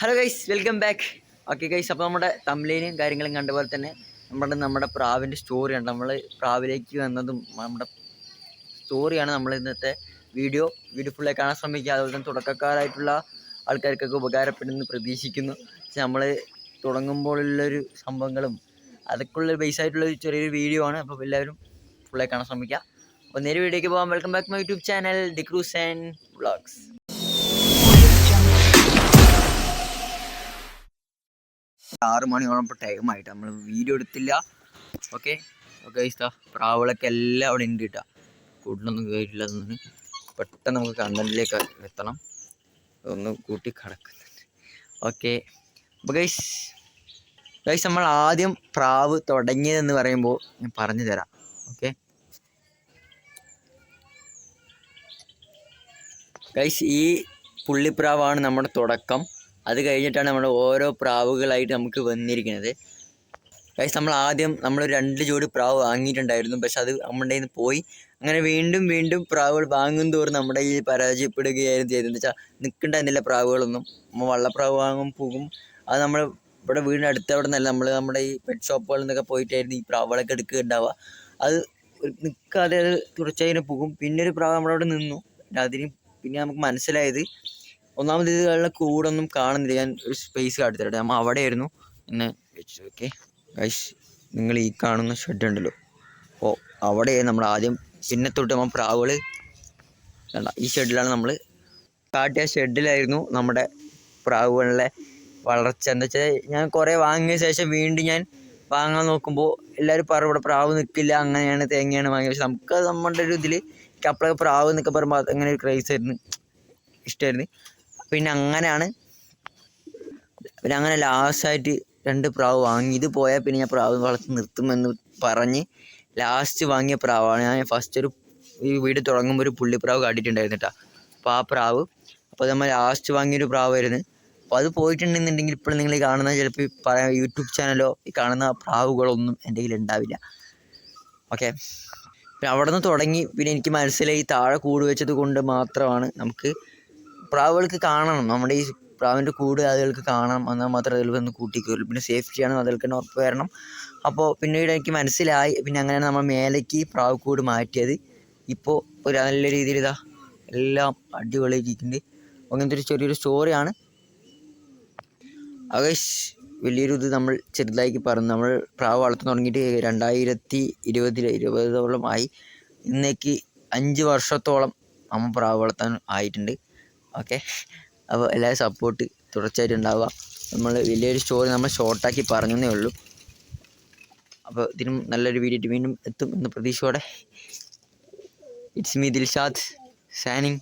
Hello guys welcome back okay guys അപ്പോൾ നമ്മുടെ തമ്മിലേനും കാര്യങ്ങളും കണ്ട പോലെ തന്നെ നമ്മുടെ നമ്മുടെ പ്രാവിന്റെ സ്റ്റോറിയാണ് നമ്മൾ പ്രാവിലേക്ക് വന്നതും നമ്മുടെ സ്റ്റോറിയാണ് നമ്മൾ ഇന്നത്തെ വീഡിയോ വീഡിയോ ഫുള്ളായി കാണാൻ ശ്രമിക്കുക. അതുപോലെ തന്നെ തുടക്കക്കാരായിട്ടുള്ള ആൾക്കാർക്കൊക്കെ ഉപകാരപ്പെടുമെന്ന് പ്രതീക്ഷിക്കുന്നു. നമ്മൾ തുടങ്ങുമ്പോഴുള്ളൊരു സംഭവങ്ങളും അതൊക്കെ ഉള്ള ബേസ് ആയിട്ടുള്ള ഒരു ചെറിയൊരു വീഡിയോ ആണ്. അപ്പോൾ എല്ലാവരും ഫുള്ളായി കാണാൻ ശ്രമിക്കുക. അപ്പോൾ നേരെ വീഡിയോയ്ക്ക് പോകാം. Welcome back my YouTube channel D'Cruz and vlogs ആറ് മണിയോളം ഇപ്പോൾ ടൈം ആയിട്ട്. നമ്മൾ വീഡിയോ എടുത്തില്ല. ഓക്കെ ഓക്കെ ഇഷ്ട പ്രാവുകളൊക്കെ എല്ലാം അവിടെ ഉണ്ട് കേട്ടോ. കൂട്ടിലൊന്നും കയറിയില്ല പെട്ടെന്ന് നമുക്ക് കണ്ടന്റിലേക്ക് എത്തണം. ഒന്ന് കൂട്ടി കിടക്കുന്നുണ്ട്. ഓക്കെ അപ്പോൾ ഗൈസ് ഗൈസ് നമ്മൾ ആദ്യം പ്രാവ് തുടങ്ങിയതെന്ന് പറയുമ്പോൾ ഞാൻ പറഞ്ഞു തരാം. ഓക്കെ ഗൈസ് ഈ പുള്ളിപ്രാവാണ് നമ്മുടെ തുടക്കം. അത് കഴിഞ്ഞിട്ടാണ് നമ്മൾ ഓരോ പ്രാവുകളായിട്ട് നമുക്ക് വന്നിരിക്കുന്നത്. കഴിച്ച് നമ്മൾ ആദ്യം നമ്മൾ രണ്ട് ജോഡി പ്രാവ് വാങ്ങിയിട്ടുണ്ടായിരുന്നു. പക്ഷെ അത് നമ്മുടെ നിന്ന് പോയി. അങ്ങനെ വീണ്ടും വീണ്ടും പ്രാവുകൾ വാങ്ങും തോറും നമ്മുടെ ഈ പരാജയപ്പെടുകയായിരുന്നു ചെയ്തത്. വെച്ചാൽ നിൽക്കണ്ടായിരുന്നില്ല പ്രാവുകളൊന്നും. നമ്മൾ വള്ളപ്രാവ് വാങ്ങും പോകും അത് നമ്മൾ ഇവിടെ വീടിന്റെ അടുത്ത് അവിടെ നിന്നല്ല. നമ്മൾ നമ്മുടെ ഈ പെറ്റ് ഷോപ്പുകളിൽ നിന്നൊക്കെ പോയിട്ടായിരുന്നു ഈ പ്രാവുകളൊക്കെ എടുക്കുക ഉണ്ടാവുക അത് നിൽക്കാതെ അത് തുടച്ചതിന് പോകും. പിന്നെ ഒരു പ്രാവ് നമ്മളവിടെ നിന്നു. അതിന് പിന്നെ നമുക്ക് മനസ്സിലായത് ഒന്നാമത് ഇതുകളുടെ കൂടൊന്നും കാണുന്നില്ല. ഞാൻ ഒരു സ്പേസ് കാട്ടിത്തരട്ടെ നമ്മൾ അവിടെയായിരുന്നു. എന്നെ വെച്ചു ഓക്കെ ഗൈസ് നിങ്ങൾ ഈ കാണുന്ന ഷെഡ് ഉണ്ടല്ലോ. ഓ അവിടെ നമ്മൾ ആദ്യം പിന്നെ തൊട്ട് നമ്മൾ പ്രാവുകൾ വേണ്ട ഈ ഷെഡിലാണ് നമ്മൾ കാട്ടിയ ഷെഡിലായിരുന്നു നമ്മുടെ പ്രാവുകളിലെ വളർച്ച. എന്താ വെച്ചാൽ ഞാൻ കുറേ വാങ്ങിയ ശേഷം വീണ്ടും ഞാൻ വാങ്ങാൻ നോക്കുമ്പോൾ എല്ലാവരും പറ ഇവിടെ പ്രാവ് നിൽക്കില്ല അങ്ങനെയാണ് തേങ്ങയാണ് വാങ്ങിയത്. പക്ഷെ നമുക്ക് നമ്മുടെ ഒരു ഇതിൽ അപ്പോഴൊക്കെ പ്രാവ് എന്നൊക്കെ പറയുമ്പോൾ അങ്ങനെ ഒരു ക്രൈസ് ആയിരുന്നു. ഇഷ്ടമായിരുന്നു പിന്നെ അങ്ങനെയാണ്. പിന്നെ അങ്ങനെ ലാസ്റ്റായിട്ട് രണ്ട് പ്രാവ് വാങ്ങി. ഇത് പോയാൽ പിന്നെ ഞാൻ പ്രാവ് വളർത്തി നിർത്തുമെന്ന് പറഞ്ഞ് ലാസ്റ്റ് വാങ്ങിയ പ്രാവാണ്. ഞാൻ ഫസ്റ്റ് ഒരു ഈ വീട് തുടങ്ങുമ്പോൾ ഒരു പുള്ളിപ്രാവ് കാട്ടിയിട്ടുണ്ടായിരുന്നു കേട്ടോ അപ്പോൾ ആ പ്രാവ് അപ്പോൾ നമ്മൾ ലാസ്റ്റ് വാങ്ങിയൊരു പ്രാവായിരുന്നു. അപ്പോൾ അത് പോയിട്ടുണ്ടെന്നുണ്ടെങ്കിൽ ഇപ്പോൾ നിങ്ങൾ കാണുന്ന ചിലപ്പോൾ പറയാം യൂട്യൂബ് ചാനലോ ഈ കാണുന്ന പ്രാവുകളൊന്നും എന്റെ കയ്യിൽ ഉണ്ടാവില്ല. ഓക്കെ പിന്നെ അവിടെ നിന്ന് തുടങ്ങി. പിന്നെ എനിക്ക് മനസ്സിലായി താഴെ കൂട് വെച്ചത് കൊണ്ട് മാത്രമാണ് നമുക്ക് പ്രാവുകൾക്ക് കാണണം. നമ്മുടെ ഈ പ്രാവിന്റെ കൂട് അതുകൾക്ക് കാണണം. എന്നാൽ മാത്രമേ അതിൽ വന്ന് കൂട്ടിക്കുള്ളൂ. പിന്നെ സേഫ്റ്റിയാണ് അതുകൾക്ക് ഉറപ്പ് വരണം. അപ്പോൾ പിന്നീട് എനിക്ക് മനസ്സിലായി. പിന്നെ അങ്ങനെയാണ് നമ്മൾ മേലേക്ക് പ്രാവ് കൂട് മാറ്റിയത്. ഇപ്പോൾ ഒരു നല്ല രീതിയിൽ ഇതാ എല്ലാം അടിപൊളിയായിട്ടിരിക്കുന്നുണ്ട് അങ്ങനത്തെ ഒരു ചെറിയൊരു സ്റ്റോറിയാണ് അകേഷ് വലിയൊരു ഇത് നമ്മൾ ചെറുതാക്കി പറഞ്ഞു. നമ്മൾ പ്രാവ് വളർത്തു തുടങ്ങിയിട്ട് രണ്ടായിരത്തി ഇരുപതിൽ ഇരുപതോളം ആയി. ഇന്നേക്ക് അഞ്ച് വർഷത്തോളം നമ്മൾ പ്രാവ് വളർത്താൻ ആയിട്ടുണ്ട്. ഓക്കെ. അപ്പോൾ എല്ലാവരും സപ്പോർട്ട് തുടർച്ചയായിട്ട് ഉണ്ടാവുക. നമ്മൾ വലിയൊരു സ്റ്റോറി നമ്മൾ ഷോർട്ടാക്കി പറഞ്ഞതേ ഉള്ളൂ. അപ്പോൾ ഇതിനും നല്ലൊരു വീഡിയോ വീണ്ടും എത്തും എന്ന് പ്രതീക്ഷയോടെ. It's me Dilshad സാനിങ്